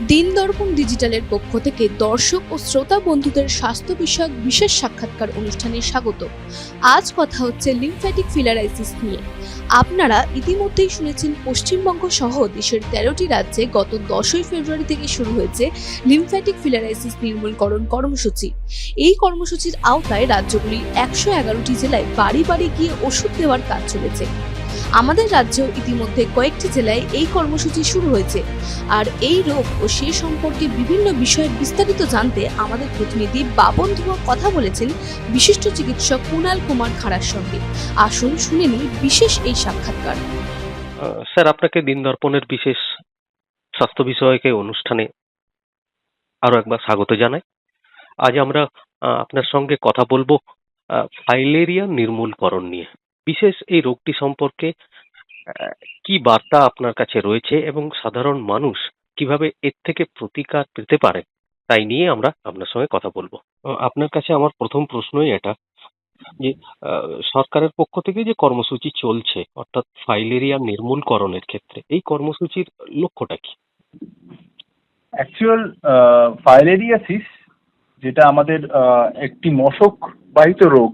দিন দর্পণ ডিজিটালের পক্ষ থেকে দর্শক ও শ্রোতা বন্ধুদের স্বাস্থ্য বিষয়ক বিশেষ সাক্ষাৎকার অনুষ্ঠানে স্বাগত। আজ কথা হচ্ছে লিমফ্যাটিক ফিলারাইসিস নিয়ে। আপনারা ইতিমধ্যেই শুনেছেন পশ্চিমবঙ্গ সহ দেশের তেরোটি রাজ্যে গত দশই ফেব্রুয়ারি থেকে শুরু হয়েছে লিমফ্যাটিক ফিলারাইসিস নির্মূলকরণ কর্মসূচি। এই কর্মসূচির আওতায় রাজ্যগুলির একশো এগারোটি জেলায় বাড়ি বাড়ি গিয়ে ওষুধ দেওয়ার কাজ চলেছে। আমাদের রাজ্যেও ইতিমধ্যে কয়েকটি জেলায় এই কর্মসূচি শুরু হয়েছে। আর এই রোগ ও সে সম্পর্কে বিভিন্ন বিষয়ে বিস্তারিত জানতে আমাদের প্রতিনিধি বাবন ধুয়া কথা বলেছেন বিশিষ্ট চিকিৎসক কুণাল কুমার খাড়ার সঙ্গে। আসুন, শুনে নিই বিশেষ এই সাক্ষাৎকার। স্যার, আপনাকে দিন দর্পণের বিশেষ স্বাস্থ্য বিষয়ক এই অনুষ্ঠানে আরও একবার স্বাগত জানাই। আজ আমরা আপনার সঙ্গে কথা বলব ফাইলেরিয়া নির্মূলকরণ নিয়ে। বিশেষ এই রোগটি সম্পর্কে কি বার্তা আপনার কাছে রয়েছে এবং সাধারণ মানুষ কীভাবে এর থেকে প্রতিকার পেতে পারে, তাই নিয়ে আমরা আপনার সঙ্গে কথা বলব। আপনার কাছে আমার প্রথম প্রশ্নই এটা যে সরকারের পক্ষ থেকে যে কর্মসূচি চলছে, অর্থাৎ ফাইলেরিয়া নির্মূলকরণের ক্ষেত্রে, এই কর্মসূচির লক্ষ্যটা কি? অ্যাকচুয়াল ফাইলেরিয়াসিস যেটা আমাদের একটি মশক বাহিত রোগ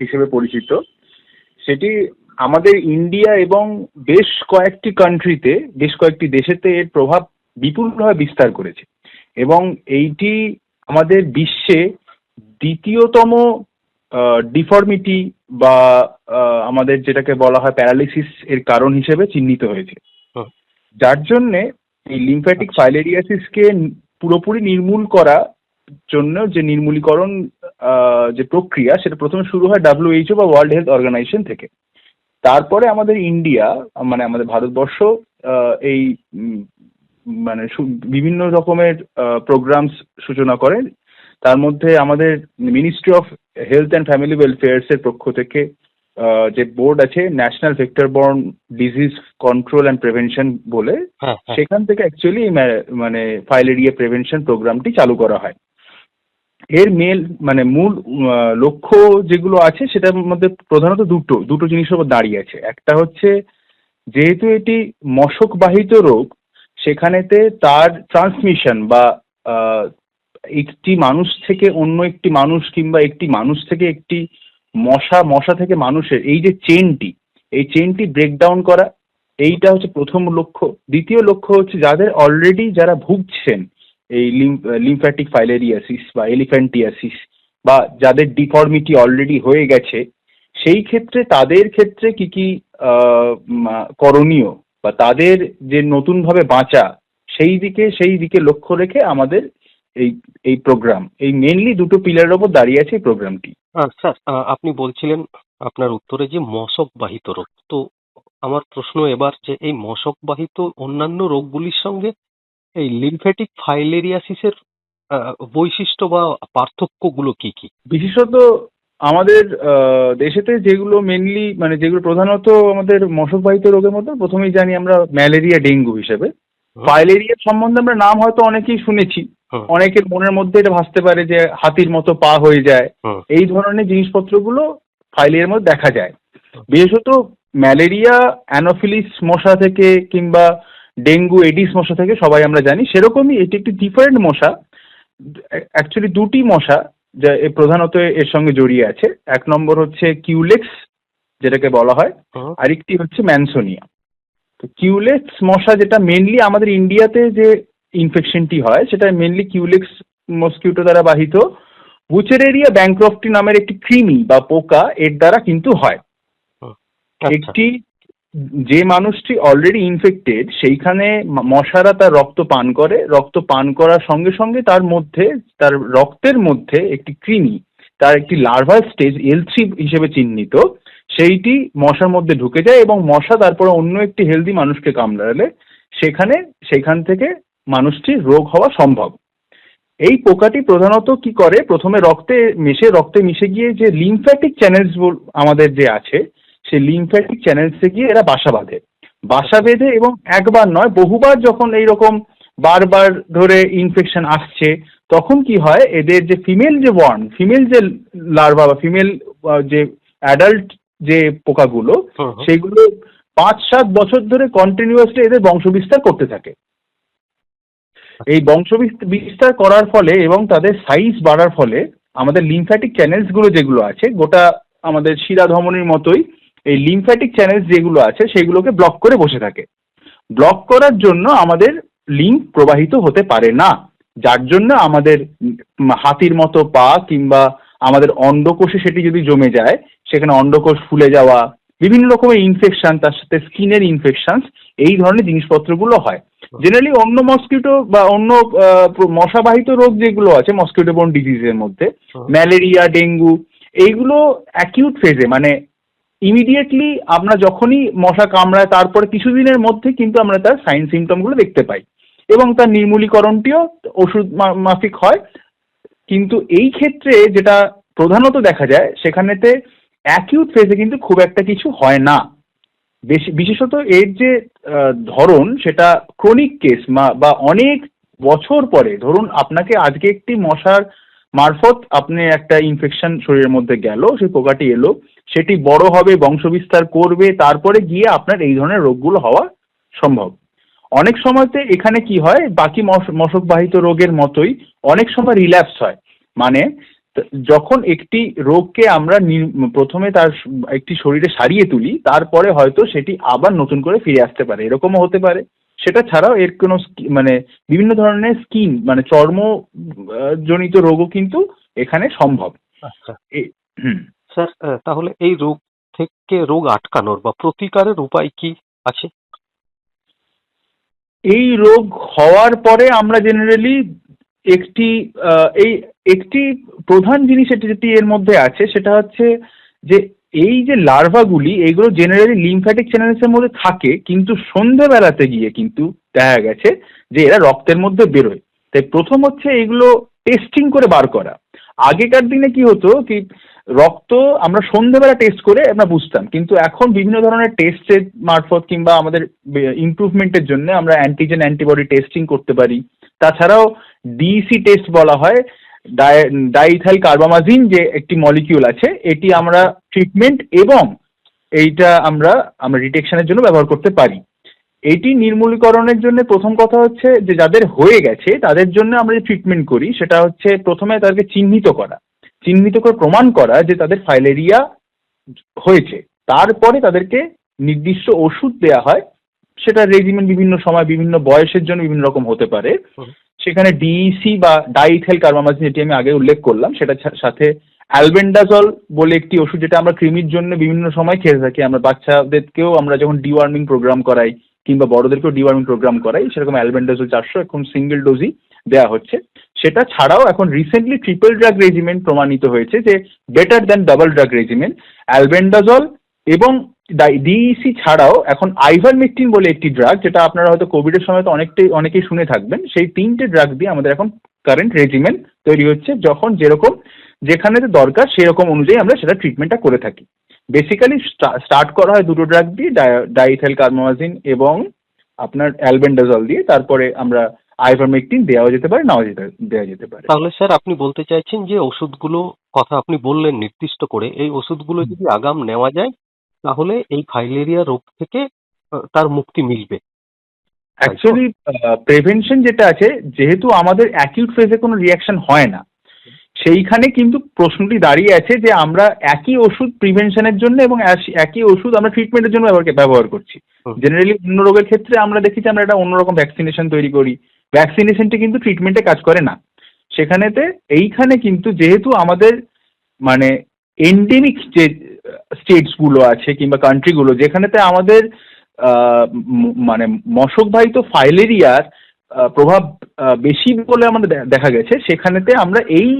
হিসেবে পরিচিত সেটি আমাদের ইন্ডিয়া এবং বেশ কয়েকটি কান্ট্রিতে বেশ কয়েকটি দেশেতে এর প্রভাব বিপুলভাবে বিস্তার করেছে। এবং এইটি আমাদের বিশ্বে দ্বিতীয়তম ডিফর্মিটি বা আমাদের যেটাকে বলা হয় প্যারালিসিস এর কারণ হিসেবে চিহ্নিত হয়েছে। যার জন্যে এই লিম্ফ্যাটিক ফাইলেরিয়াসিসকে পুরোপুরি নির্মূল করা জন্য যে নির্মূলীকরণ যে প্রক্রিয়া সেটা প্রথমে শুরু হয় ডাব্লিউএইচও বা ওয়ার্ল্ড হেলথ অর্গানাইজেশন থেকে। তারপরে আমাদের ইন্ডিয়া মানে আমাদের ভারতবর্ষ এই মানে বিভিন্ন রকমের প্রোগ্রামস সূচনা করে। তার মধ্যে আমাদের ministry of health and family welfares এর পক্ষ থেকে যে বোর্ড আছে national vector borne disease control and prevention বলে হ্যাঁ হ্যাঁ। সেখান থেকে অ্যাকচুয়ালি মানে ফাইলেরিয়া প্রিভেনশন প্রোগ্রামটি চালু করা হয়। এর মেল মানে মূল লক্ষ্য যেগুলো আছে সেটার মধ্যে প্রধানত দুটো দুটো জিনিসের উপর দাঁড়িয়ে আছে। একটা হচ্ছে যেহেতু এটি মশক বাহিত রোগ, সেখানেতে তার ট্রান্সমিশন বা একটি মানুষ থেকে অন্য একটি মানুষ কিংবা একটি মানুষ থেকে একটি মশা মশা থেকে মানুষের এই যে চেনটি এই চেনটি ব্রেকডাউন করা, এইটা হচ্ছে প্রথম লক্ষ্য। দ্বিতীয় লক্ষ্য হচ্ছে যাদের অলরেডি যারা ভুগছেন এই লিমফ্যাটিক ফাইলেরিয়াসিস বা এলিফ্যান্টিয়াসিস বা যাদের ডিফর্মিটি অলরেডি হয়ে গেছে, সেই ক্ষেত্রে, তাদের ক্ষেত্রে কি কি করণীয় বা তাদের যে নতুনভাবে বাঁচা, সেই দিকে সেই দিকে লক্ষ্য রেখে আমাদের এই এই প্রোগ্রাম এই মেনলি দুটো পিলারের ওপর দাঁড়িয়ে আছে এই প্রোগ্রামটি স্যার আপনি বলছিলেন আপনার উত্তরে যে মশক বাহিত রোগ। তো আমার প্রশ্ন এবার যে এই মশক বাহিত অন্যান্য রোগগুলির সঙ্গে এই লিমফ্যাটিক ফাইলেরিয়াসিসের বৈশিষ্ট্য বা পার্থক্যগুলো কি কি? বিশেষত আমাদের দেশেতে যেগুলো মেনলি মানে যেগুলো প্রধানত আমাদের মশকবাহিত রোগের মধ্যে প্রথমেই জানি আমরা ম্যালেরিয়া ডেঙ্গু হিসেবে। ফাইলেরিয়া সম্বন্ধে আমরা নাম হয়তো অনেকেই শুনেছি। অনেকের মনের মধ্যে এটা ভাসতে পারে যে হাতির মতো পা হয়ে যায়। এই ধরনের জিনিসপত্রগুলো ফাইলেরিয়ার মধ্যে দেখা যায়। বিশেষত ম্যালেরিয়া অ্যানোফিলিস মশা থেকে কিংবা ডেঙ্গু এডিস মশা থেকে সবাই আমরা জানি। সেরকমই এটি একটি ডিফারেন্ট মশা। অ্যাকচুয়ালি দুটি মশা যা এ প্রধানত এর সঙ্গে জড়িয়ে আছে। এক নম্বর হচ্ছে কিউলেক্স যেটাকে বলা হয়। আরেকটি হচ্ছে ম্যানসোনিয়া তো কিউলেক্স মশা যেটা মেনলি আমাদের ইন্ডিয়াতে যে ইনফেকশনটি হয় সেটা মেনলি কিউলেক্স মসকিউটো দ্বারা বাহিত। বুচেরেরিয়া ব্যাংক্রফটি নামের একটি কৃমি বা পোকা এর দ্বারা কিন্তু হয়। আচ্ছা। একটি যে মানুষটি অলরেডি ইনফেক্টেড সেইখানে মশারা তার রক্ত পান করে। রক্ত পান করার সঙ্গে সঙ্গে তার মধ্যে, তার রক্তের মধ্যে একটি কৃমি, তার একটি লার্ভাল স্টেজ এল হিসেবে চিহ্নিত, সেইটি মশার মধ্যে ঢুকে যায় এবং মশা তারপরে অন্য একটি হেলদি মানুষকে কামড়ালে, সেখানে, সেখান থেকে মানুষটির রোগ হওয়া সম্ভব। এই পোকাটি প্রধানত কি করে? প্রথমে রক্তে মিশে রক্তে মিশে গিয়ে যে লিমফ্যাটিক চ্যানেলস আমাদের যে আছে সেই লিমফ্যাটিক চ্যানেলসে গিয়ে এরা বাসা বাঁধে বাসা বেঁধে এবং একবার নয় বহুবার যখন এই রকম বারবার ধরে ইনফেকশন আসছে তখন কি হয় এদের যে ফিমেল যে ওয়ার্ন ফিমেল যে লার্ভা বা ফিমেল যে অ্যাডাল্ট যে পোকাগুলো। সেগুলো পাঁচ সাত বছর ধরে কন্টিনিউয়াসলি এদের বংশবিস্তার করতে থাকে এই বংশ বিস- বিস্তার করার ফলে এবং তাদের সাইজ বাড়ার ফলে আমাদের লিমফ্যাটিক চ্যানেলসগুলো যেগুলো আছে গোটা আমাদের শিরা ধমনির মতোই এই লিমফ্যাটিক চ্যানেল যেগুলো আছে সেগুলোকে ব্লক করে বসে থাকে। ব্লক করার জন্য আমাদের লিঙ্ক প্রবাহিত হতে পারে না। যার জন্য আমাদের হাতির মতো পা কিংবা আমাদের অন্ডকোষে সেটি যদি জমে যায় সেখানে অন্ডকোষ ফুলে যাওয়া বিভিন্ন রকমের ইনফেকশন তার সাথে স্কিনের ইনফেকশন এই ধরনের জিনিসপত্রগুলো হয়। জেনারেলি অন্য মসকিউটো বা অন্য মশাবাহিত রোগ যেগুলো আছে মসকিউটো বোন ডিজিজের মধ্যে ম্যালেরিয়া ডেঙ্গু এইগুলো অ্যাকিউট ফেজে মানে ইমিডিয়েটলি আমরা যখনই মশা কামড়ায়, তারপরে কিছুদিনের মধ্যে কিন্তু আমরা তার সাইন সিমটমগুলো দেখতে পাই। এবং তার নির্মূলীকরণটিও ওষুধ মাফিক হয়। কিন্তু এই ক্ষেত্রে যেটা প্রধানত দেখা যায়, সেখানেতে অ্যাকিউট ফেজে কিন্তু খুব একটা কিছু হয় না। বেশি, বিশেষত এর যে ধরন, সেটা ক্রনিক কেস বা অনেক বছর পরে, ধরুন আপনাকে আজকে একটি মশার মারফত আপনি একটা ইনফেকশন শরীরের মধ্যে গেল, সেই পোকাটি এলো, সেটি বড় হবে, বংশবিস্তার করবে, তারপরে গিয়ে আপনার এই ধরনের রোগগুলো হওয়া সম্ভব। অনেক সময়তে এখানে কি হয়, বাকি মশ- মশকবাহিত রোগের মতোই অনেক সময় রিল্যাপস হয়। মানে যখন একটি রোগকে আমরা প্রথমে তার একটি শরীরে সারিয়ে তুলি, তারপরে হয়তো সেটি আবার নতুন করে ফিরে আসতে পারে। এরকমও হতে পারে। সেটা ছাড়াও এর কোনো মানে বিভিন্ন ধরনের স্কিন মানে চর্ম জনিত রোগও কিন্তু এখানে সম্ভব। আচ্ছা। হুম। স্যার তাহলে এই রোগ থেকে রোগ আটকানোর বা প্রতিকারের উপায় কি আছে? এই রোগ হওয়ার পরে আমরা জেনারেলি একটি এই একটি প্রধান জিনিস এটি যেটি এর মধ্যে আছে সেটা হচ্ছে যে এই যে লার্ভাগুলি এইগুলো জেনারেলি লিমফ্যাটিক চ্যানেলসের মধ্যে থাকে, কিন্তু সন্ধেবেলাতে গিয়ে কিন্তু দেখা গেছে যে এরা রক্তের মধ্যে বেরোয়। তাই প্রথম হচ্ছে এগুলো টেস্টিং করে বার করা। আগেকার দিনে কি হতো কি, রক্ত আমরা সন্ধেবেলা টেস্ট করে আমরা বুঝতাম, কিন্তু এখন বিভিন্ন ধরনের টেস্টের মারফত কিংবা আমাদের ইমপ্রুভমেন্টের জন্য আমরা অ্যান্টিজেন অ্যান্টিবডি টেস্টিং করতে পারি। তাছাড়াও ডিসি টেস্ট বলা হয়। ডাইথাইল কার্বামাজিন যে একটি মলিকিউল আছে, এটি আমরা ট্রিটমেন্ট এবং এইটা আমরা আমরা ডিটেকশনের জন্য ব্যবহার করতে পারি। এটি নির্মূলীকরণের জন্য প্রথম কথা হচ্ছে যে যাদের হয়ে গেছে, তাদের জন্য আমরা যে ট্রিটমেন্ট করি, সেটা হচ্ছে প্রথমে তাদেরকে চিহ্নিত করা। চিহ্নিত করে প্রমাণ করা যে তাদের ফাইলেরিয়া হয়েছে। তারপরে তাদেরকে নির্দিষ্ট ওষুধ দেয়া হয় সেটা রেজিমেন্ট বিভিন্ন সময় বিভিন্ন বয়সের জন্য বিভিন্ন রকম হতে পারে। সেখানে ডিইসি বা ডাইথেল কার্বামাজিন যেটি আমি আগে উল্লেখ করলাম সেটা সাথে অ্যালবেন্ডাজল বলে একটি ওষুধ যেটা আমরা কৃমির জন্য বিভিন্ন সময় খেয়ে থাকি। আমরা বাচ্চাদেরকেও আমরা যখন ডিওয়ার্মিং প্রোগ্রাম করাই কিংবা বড়দেরকেও ডিওয়ার্মিং প্রোগ্রাম করাই সেরকম অ্যালবেন্ডাজল চারশো এখন সিঙ্গেল ডোজই দেওয়া হচ্ছে। সেটা ছাড়াও এখন রিসেন্টলি ট্রিপল ড্রাগ রেজিমেন্ট প্রমাণিত হয়েছে যে better than double drug regiment albendazole এবং ডিইসি ছাড়াও এখন আইভার আইভারমেকটিন বলে একটি ড্রাগ যেটা আপনারা হয়তো কোভিডের সময় তো অনেকটাই, অনেকেই শুনে থাকবেন, সেই তিনটে ড্রাগ দিয়ে আমাদের এখন কারেন্ট রেজিমেন্ট তৈরি হচ্ছে, যখন যেরকম যেখানে দরকার সেরকম অনুযায়ী আমরা সেটা ট্রিটমেন্টটা করে থাকি। বেসিক্যালি স্টার্ট করা হয় দুটো ড্রাগ দিয়ে ডাইথেল কার্মাজিন এবং আপনার অ্যালবেন্ডাজল দিয়ে, তারপরে আমরা আইভারমেকটিন দেওয়া যেতে পারে, নাও যেতে, দেওয়া যেতে পারে। তাহলে স্যার আপনি বলতে চাইছেন যে ওষুধগুলো, কথা আপনি বললেন নির্দিষ্ট করে, এই ওষুধগুলো যদি আগাম নেওয়া যায় তাহলে এই ফাইলেরিয়া রোগ থেকে তার মুক্তি মিলবে। অ্যাকচুয়ালি প্রিভেনশন যেটা আছে যেহেতু আমাদের অ্যাকিউট ফেজে কোনো রিয়াকশন হয় না সেইখানে কিন্তু প্রশ্নটি দাঁড়িয়ে আছে যে আমরা একই ওষুধ প্রিভেনশনের জন্য এবং একই ওষুধ আমরা ট্রিটমেন্টের জন্য ব্যবহার ব্যবহার করছি। জেনারেলি অন্য রোগের ক্ষেত্রে আমরা দেখি যে আমরা একটা অন্যরকম ভ্যাকসিনেশন তৈরি করি। ভ্যাকসিনেশনটি কিন্তু ট্রিটমেন্টে কাজ করে না। সেখানেতে এইখানে কিন্তু যেহেতু আমাদের মানে এন্ডেমিক যে স্টেটসগুলো আছে কিংবা কান্ট্রিগুলো যেখানেতে আমাদের মানে মশকবাহিত ফাইলেরিয়ার প্রভাব বেশি বলে আমাদের দেখা গেছে সেখানেতে আমরা এই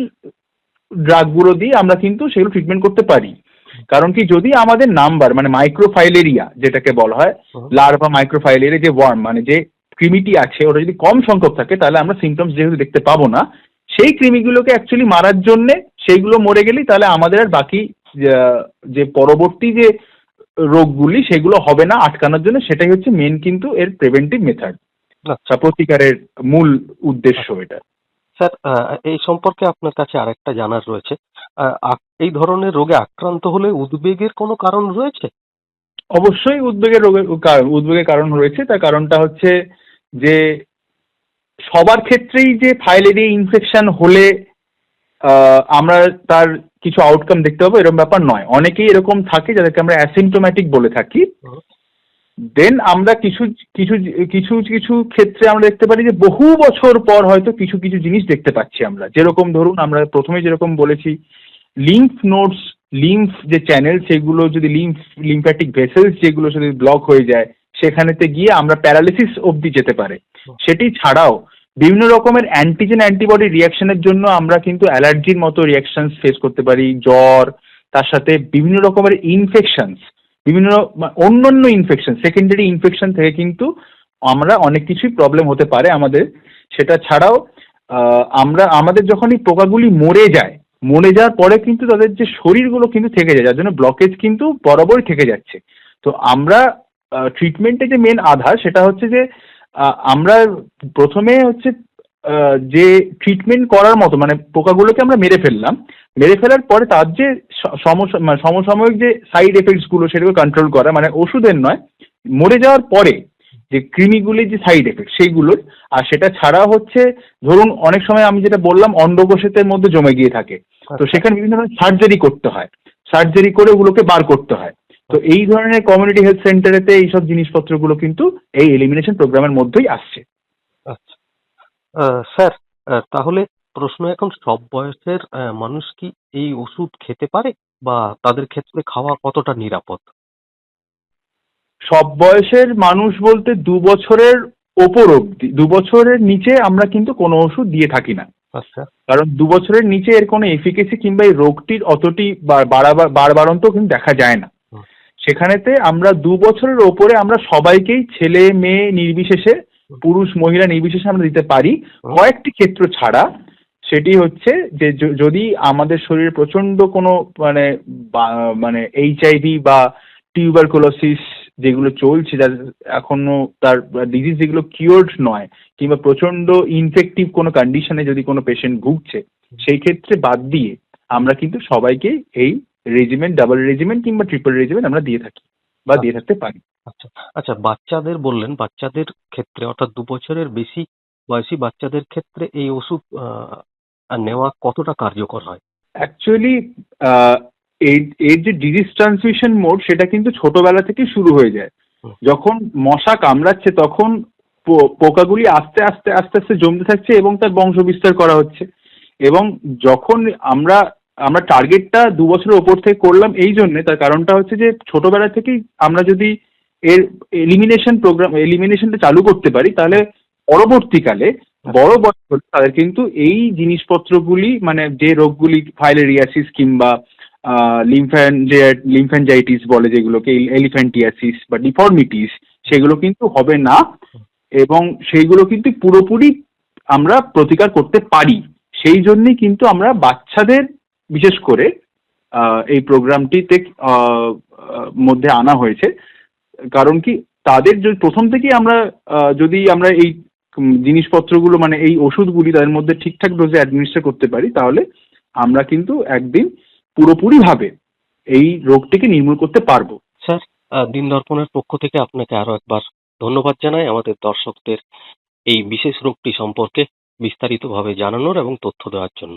ড্রাগগুলো দিয়ে আমরা কিন্তু সেগুলো ট্রিটমেন্ট করতে পারি কারণ কি যদি আমাদের নাম্বার মানে মাইক্রোফাইলেরিয়া যেটাকে বলা হয়। লার্ভা মাইক্রোফাইলেরিয়া যে ওয়ার্ম মানে যে কৃমিটি আছে ওটা যদি কম সংখ্যক থাকে তাহলে আমরা সিমটমস যেহেতু দেখতে পাবো না সেই কৃমিগুলোকে অ্যাকচুয়ালি মারার জন্যে সেইগুলো মরে গেলেই তাহলে আমাদের আর বাকি যে পরবর্তী যে রোগগুলি সেগুলো হবে না আটকানোর জন্য সেটাই হচ্ছে মেন কিন্তু এর প্রিভেন্টিভ মেথড আচ্ছা। প্রতিকারের মূল উদ্দেশ্য এটা। স্যার এই সম্পর্কে আপনার কাছে আরেকটা জানার রয়েছে। এই ধরনের রোগে আক্রান্ত হলে উদ্বেগের কোনো কারণ রয়েছে? অবশ্যই উদ্বেগের রোগের উদ্বেগের কারণ রয়েছে। তার কারণটা হচ্ছে যে সবার ক্ষেত্রেই যে ফাইলেরিয়া ইনফেকশন হলে আমরা তার কিছু আউটকাম দেখতে পাবো এরকম ব্যাপার নয়। অনেকেই এরকম থাকে যাদেরকে আমরা অ্যাসিমটোম্যাটিক বলে থাকি। দেন আমরা কিছু কিছু কিছু কিছু ক্ষেত্রে আমরা দেখতে পারি যে বহু বছর পর হয়তো কিছু কিছু জিনিস দেখতে পাচ্ছি আমরা। যেরকম ধরুন আমরা প্রথমে যেরকম বলেছি লিম্ফ নোটস লিম্ফ যে চ্যানেল সেগুলো যদি লিম্ফ লিম্ফ্যাটিক ভেসেলস যেগুলো যদি ব্লক হয়ে যায় সেখানেতে গিয়ে আমরা প্যারালিসিস অবধি যেতে পারে। সেটি ছাড়াও বিভিন্ন রকমের অ্যান্টিজেন অ্যান্টিবডি রিয়াকশনের জন্য আমরা কিন্তু অ্যালার্জির মতো রিয়াকশন ফেস করতে পারি, জ্বর, তার সাথে বিভিন্ন রকমের ইনফেকশনস বিভিন্ন অন্যান্য ইনফেকশন সেকেন্ডারি ইনফেকশন থেকে কিন্তু আমরা অনেক কিছুই প্রবলেম হতে পারে আমাদের। সেটা ছাড়াও আমরা, আমাদের যখন এই পোকাগুলি মরে যায়, মরে যাওয়ার পরে কিন্তু তাদের যে শরীরগুলো কিন্তু থেকে যায়, যার জন্য ব্লকেজ কিন্তু বরাবরই থেকে যাচ্ছে। তো আমরা ট্রিটমেন্টে যে মেন আধার সেটা হচ্ছে যে আমরা প্রথমে হচ্ছে যে ট্রিটমেন্ট করার মতো মানে পোকাগুলোকে আমরা মেরে ফেললাম মেরে ফেলার পরে তার যে মানে সমসাময়িক যে সাইড এফেক্টসগুলো সেটাকে কন্ট্রোল করা মানে ওষুধের নয় মরে যাওয়ার পরে যে কৃমিগুলির যে সাইড এফেক্ট সেইগুলোর আর সেটা ছাড়া হচ্ছে ধরুন অনেক সময় আমি যেটা বললাম অন্ডকোষের মধ্যে জমে গিয়ে থাকে। তো সেখানে বিভিন্ন ধরনের সার্জারি করতে হয়। সার্জারি করে ওগুলোকে বার করতে হয়। তো এই ধরনের কমিউনিটি হেলথ সেন্টারেতে এইসব জিনিসপত্রগুলো কিন্তু এই এলিমিনেশন প্রোগ্রামের মধ্যেই আসছে। আচ্ছা। স্যার তাহলে প্রশ্ন এখন সব বয়সের মানুষ কি এই ওষুধ খেতে পারে? বা তাদের ক্ষেত্রে খাওয়া কতটা নিরাপদ? সব বয়সের মানুষ বলতে দু বছরের ওপর অবধি দু বছরের নিচে আমরা কিন্তু কোনো ওষুধ দিয়ে থাকি না। আচ্ছা। কারণ দু বছরের নিচে এর কোনো এফিকেসি কিংবা এই রোগটির অতটি বা- বাড়াবা- বাড়বাড়ন্ত কিন্তু দেখা যায় না। সেখানেতে আমরা দু বছরের ওপরে আমরা সবাইকেই ছেলে মেয়ে নির্বিশেষে পুরুষ মহিলা নির্বিশেষে আমরা দিতে পারি। কয়েকটি ক্ষেত্র ছাড়া সেটি হচ্ছে যে যদি আমাদের শরীরে প্রচণ্ড কোনো মানে মানে এইচআইভি বা টিউবারকুলোসিস যেগুলো চলছে যার এখনও তার ডিজিজ যেগুলো কিওর্ড নয় কিংবা প্রচণ্ড ইনফেক্টিভ কোনো কন্ডিশনে যদি কোনো পেশেন্ট ভুগছে সেই ক্ষেত্রে বাদ দিয়ে আমরা কিন্তু সবাইকে এই রেজিমেন্ট ডাবল রেজিমেন্ট কিংবা ট্রিপল রেজিমেন্ট আমরা দিয়ে থাকি বা দিয়ে থাকতে পারি। আচ্ছা আচ্ছা বাচ্চাদের বললেন বাচ্চাদের ক্ষেত্রে অর্থাৎ দু বছরের বেশি বয়সী বাচ্চাদের ক্ষেত্রে এই ওষুধ নেওয়া কতটা কার্যকর হয়? অ্যাকচুয়ালি এর যে ডিজিজ ট্রান্সমিশন মোড সেটা কিন্তু ছোটবেলা থেকে শুরু হয়ে যায়। যখন মশা কামড়াচ্ছে তখন পোকাগুলি আস্তে আস্তে আস্তে আস্তে জমতে থাকছে এবং তার বংশ বিস্তার করা হচ্ছে। এবং যখন আমরা আমরা টার্গেটটা দু বছরের ওপর থেকে করলাম এই জন্যে, তার কারণটা হচ্ছে যে ছোটবেলা থেকেই আমরা যদি এর এলিমিনেশন প্রোগ্রাম এলিমিনেশনটা চালু করতে পারি, তাহলে পরবর্তীকালে বড় বয়স হলে তাদের কিন্তু এই জিনিসপত্রগুলি মানে যে রোগগুলি ফাইলেরিয়াসিস কিংবা লিমফ্যানজাইটিস বলে যেগুলোকে এলিফ্যান্টিয়াসিস বা ডিফর্মিটিস সেগুলো কিন্তু হবে না। এবং সেইগুলো কিন্তু পুরোপুরি আমরা প্রতিকার করতে পারি। সেই জন্যই কিন্তু আমরা বাচ্চাদের বিশেষ করে এই প্রোগ্রামটিতে মধ্যে আনা হয়েছে। কারণ কি, তাদের যদি প্রথম থেকেই আমরা যদি আমরা এই জিনিসপত্রগুলো মানে এই ওষুধগুলি তাদের মধ্যে ঠিকঠাক ডোজে অ্যাডমিনিস্টার করতে পারি, তাহলে আমরা কিন্তু একদিন পুরোপুরিভাবে এই রোগটিকে নির্মূল করতে পারব। স্যার দিন দর্পণের পক্ষ থেকে আপনাকে আরও একবার ধন্যবাদ জানাই, আমাদের দর্শকদের এই বিশেষ রোগটি সম্পর্কে বিস্তারিতভাবে জানানোর এবং তথ্য দেওয়ার জন্য।